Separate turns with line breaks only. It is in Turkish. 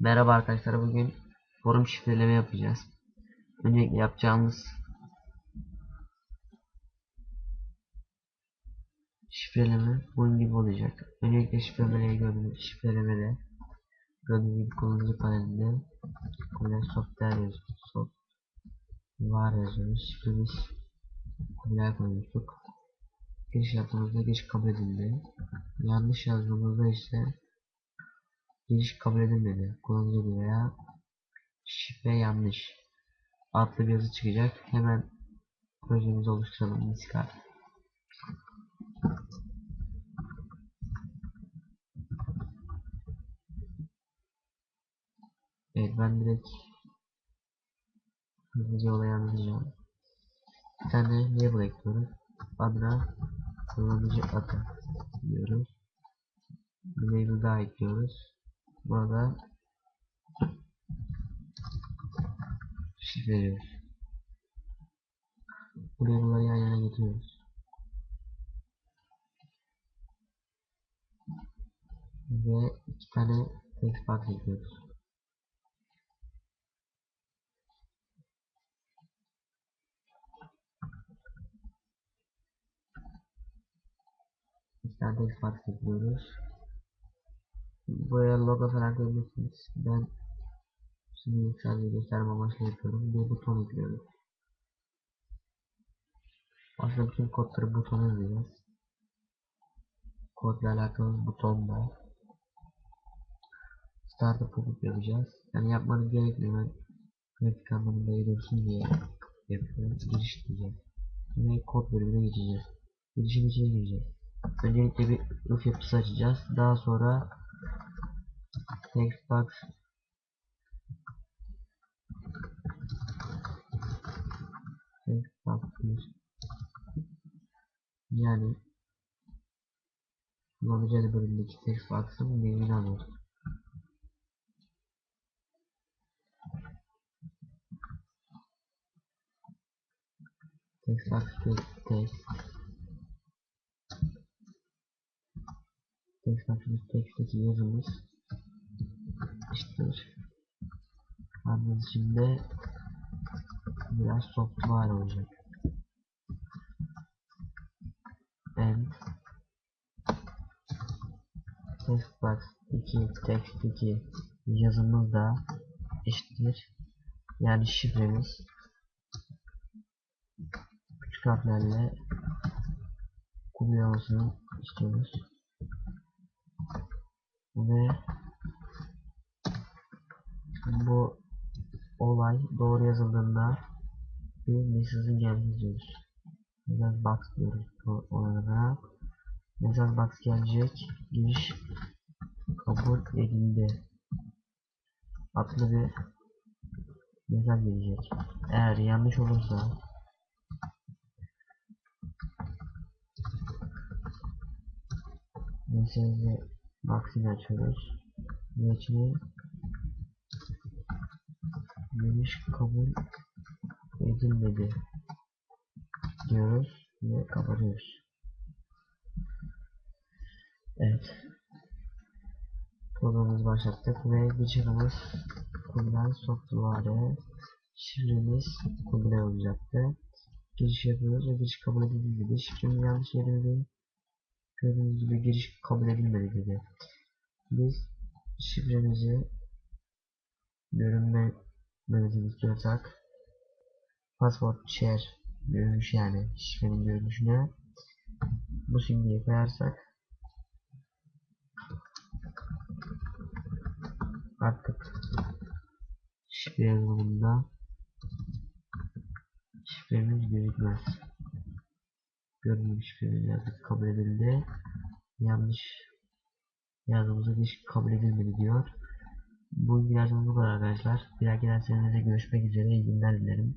Merhaba arkadaşlar bugün forum şifreleme yapacağız. Öncelikle yapacağımız şifreleme bunun gibi olacak. Öncelikle şifrelemeyi gördüğünüz şifrelemede gördüğünüz gibi kullanıcı panelinde Kubilay Software yazıyoruz. Soft var yazıyoruz. Şifremiz Kubilay koymuştuk. Giriş yaptığımızda giriş kabul edildi. Yanlış yazdığımızda ise giriş kabul edilmedi. Kullanıcı veya şifre yanlış adlı bir yazı çıkacak. Hemen projemizi oluşturalım. Discard. Evet ben direkt hızlıca olayı anlatacağım. Bir tane label ekliyoruz. Adına kullanıcı adı diyoruz. Bir label daha ekliyoruz. Burada şifreliyoruz. Bu label'ları yan yana getiriyoruz. Ve iki tane text box ekliyoruz. İki tane text box ekliyoruz. Buraya logo falan koyabilirsiniz. Ben şimdi sadece gösterme amaçlı yapıyorum. Bir buton ekliyoruz. Aslında bütün kodları butona yazacağız. Kodla alakalı buton da. Startup pop yapacağız. Yani yapmanız gerekmiyor. Ben grafik anlamında dursun diye yapıyorum. Giriş diyeceğiz. Ve kod bölümüne geçeceğiz. Girişin içine gireceğiz. Öncelikle bir if yapısı açacağız. Daha sonra text box text box bir yani kullanıcı bölümündeki text box'ın birimini alıyoruz. Text box bir text bir text'teki yazımız eşittir. Adımız içinde biraz software olacak. And text box 2 text 2 yazımız da eşittir. Yani şifremiz küçük harflerle kullanılmasını istiyoruz. Ve bu olay doğru yazıldığında bir mesajın geldiğini istiyoruz. Mesaj box diyoruz bu olaylara. Mesaj box gelecek. Giriş kabul edildi. Adlı bir mesaj gelecek. Eğer yanlış olursa mesajı box'ını açıyoruz. Ve içine giriş kabul edilmedi diyoruz ve kapatıyoruz. Evet. Programımızı başlattık ve geçirimiz Kubilay Software şifremiz Kubilay olacaktı. Giriş yapıyoruz ve giriş kabul edildi dedi. Şifremiz yanlış yerinde gördüğünüz gibi giriş kabul edilmedi dedi. Biz şifremizi görünme yönetim istiyorsak password share görünüş yani şifrenin görünüşüne bu simgeyi koyarsak artık şifre yazılımında şifremiz gözükmez. Gördüğünüz şifremiz yazdık kabul edildi. Yanlış yazdığımızda hiç kabul edilmedi diyor. Bu dersimiz bu kadar arkadaşlar. Bir dahaki derslerinizde görüşmek üzere. İyi günler dilerim.